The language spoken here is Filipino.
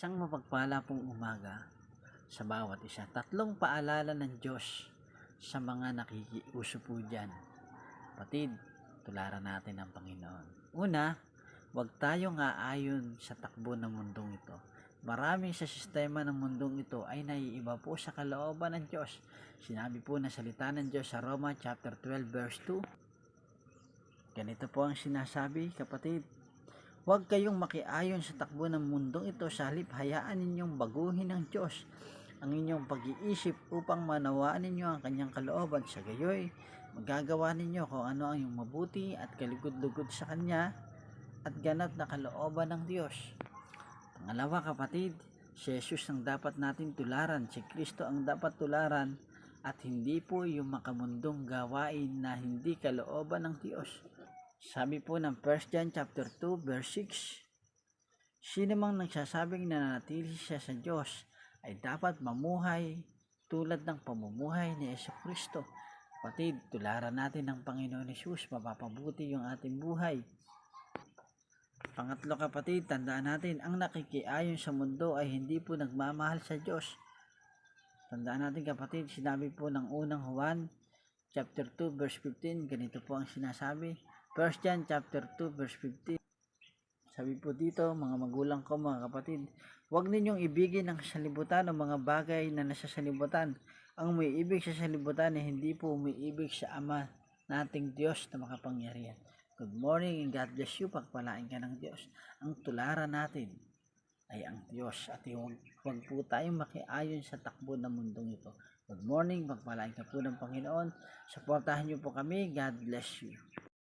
Isang mapagpala pong umaga sa bawat isa. Tatlong paalala ng Diyos sa mga nakikiuso po dyan. Patid, tularan natin ang Panginoon. Una, huwag tayong aayon sa takbo ng mundong ito. Marami sa sistema ng mundong ito ay naiiba po sa kalooban ng Diyos. Sinabi po na salita ng Diyos sa Roma chapter 12 verse 2. Ganito po ang sinasabi, kapatid. Huwag kayong makiayon sa takbo ng mundong ito sa halip hayaan ninyong baguhin ng Diyos ang inyong pag-iisip upang manawaan ninyo ang kanyang kalooban sa gayoy. Magagawa ninyo kung ano ang iyong mabuti at kaligod-lugod sa kanya at ganap na kalooban ng Diyos. Pangalawa kapatid, si Jesus ang dapat natin tularan, si Kristo ang dapat tularan at hindi po yung makamundong gawain na hindi kalooban ng Diyos. Sabi po ng 1 John chapter 2 verse 6, Sino mang nagsasabing nananatili siya sa Diyos ay dapat mamuhay tulad ng pamumuhay ni Yesu Kristo. Kapatid, tularan natin ng Panginoon Jesus, mapapabuti yung ating buhay. Pangatlo kapatid, tandaan natin, ang nakikiayon sa mundo ay hindi po nagmamahal sa Diyos. Tandaan natin kapatid, sinabi po ng unang Juan, chapter 2, verse 15, ganito po ang sinasabi. 1 John chapter 2, verse 15. Sabi po dito, mga magulang ko, mga kapatid, huwag ninyong ibigin ang salibutan o mga bagay na nasa salibutan. Ang may ibig sa salibutan ay hindi po may ibig sa Ama nating Diyos na makapangyarihan. Good morning and God bless you. Pagpalain ka ng Diyos. Ang tularan natin ay ang Diyos at huwag, huwag po tayong makiayon sa takbo ng mundong ito. Good morning, pagpalain ka po ng Panginoon. Suportahan niyo po kami. God bless you.